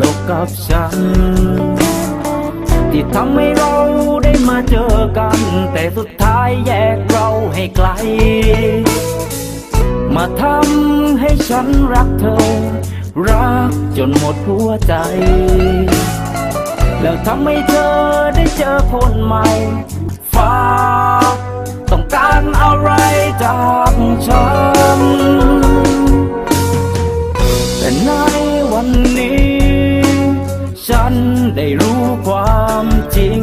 ลกกับฉัน ที่ทำให้เราได้มาเจอกัน แต่สุดท้ายแยกเราให้ไกล มาทำให้ฉันรักเธอ รักจนหมดหัวใจ แล้วทำให้เธอได้เจอคนใหม่ ฟ้า ต้องการอะไรจากฉันแต่ใน วันนี้ ฉันได้รู้ความจริง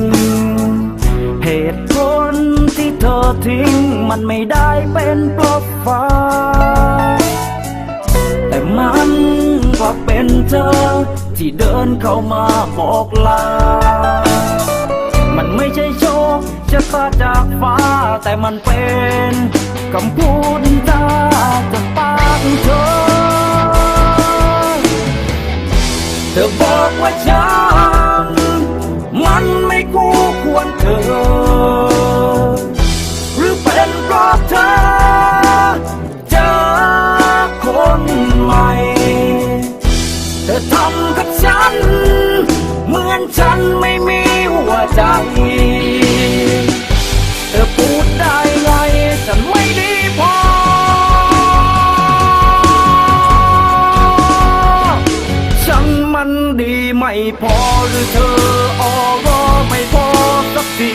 เหตุผลที่เธอทิ้ง มันไม่ได้เป็นเพราะฟ้า แต่มันก็เป็นเธอ ที่เดินเข้ามาบอกลา มันไม่ใช่โชคชะตาจากฟ้า แต่มันเป็นคำพูดจาจากปากเธอ เธอบอกว่าฉันมันไม่คู่ควรเธอ หรือเป็นเพราะเธอเจอคนใหม่ เธอทำกับฉัน เหมือนฉันไม่มีหัวใจ เธอพูดได้ พอหรือเธอออรอไม่พอสักที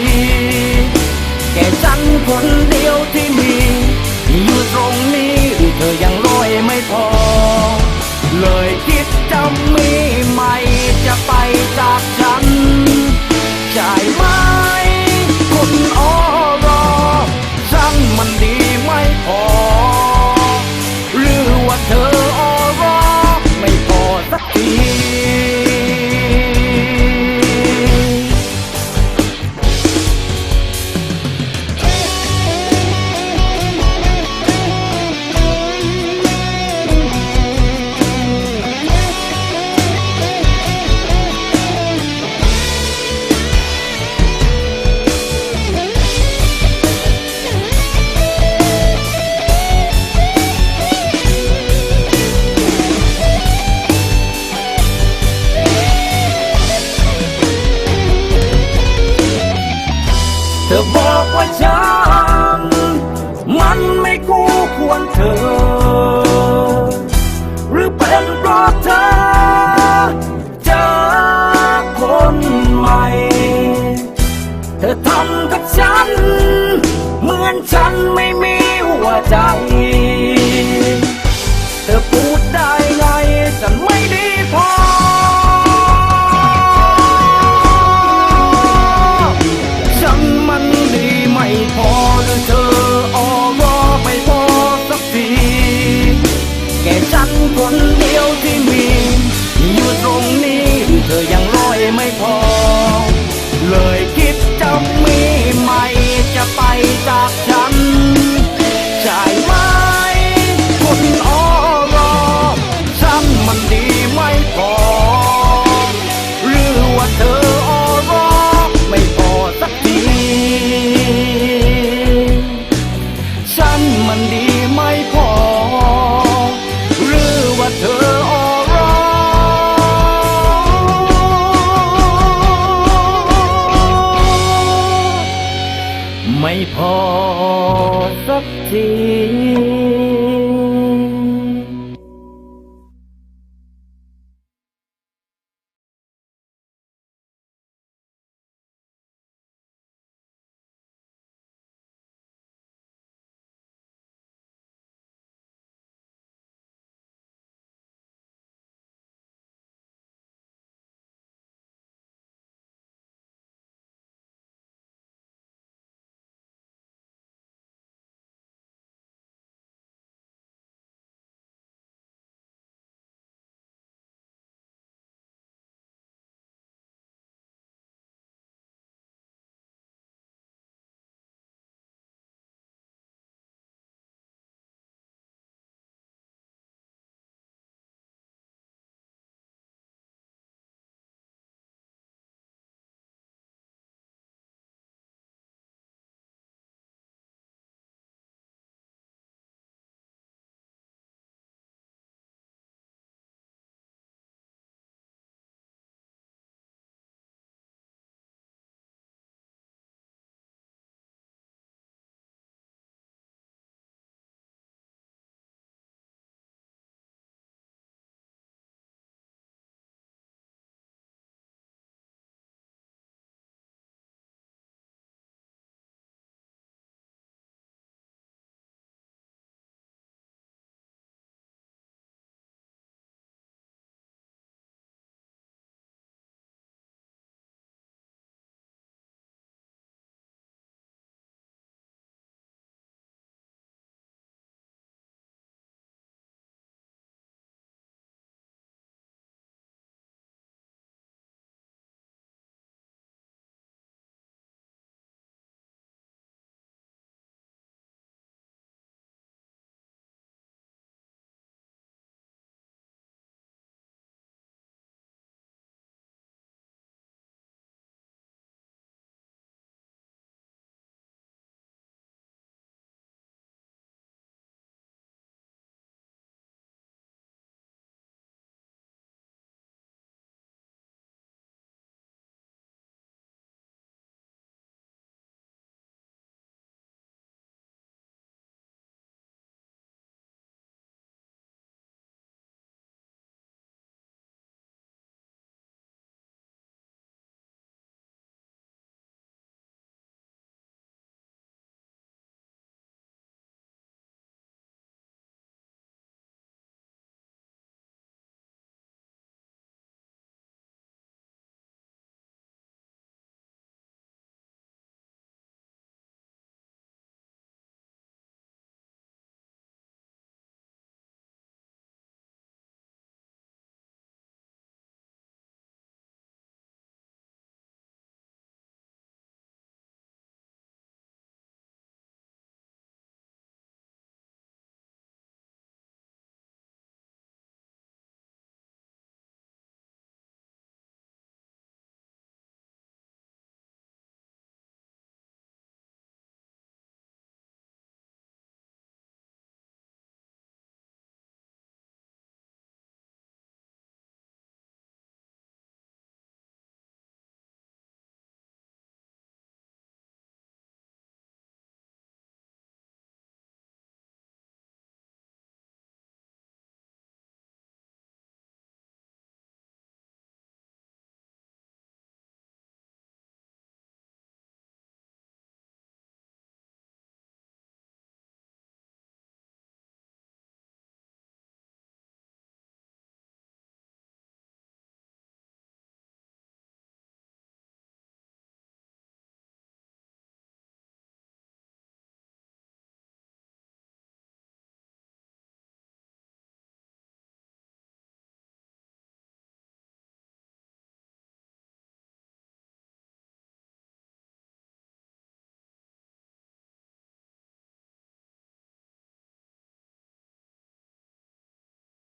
แค่ฉันคนเดียวที่มีอยู่ตรงนี้หรือเธอยังรอยไม่พอ เลยคิดจะมีใหม่จะไปจากฉัน ฉัน สักที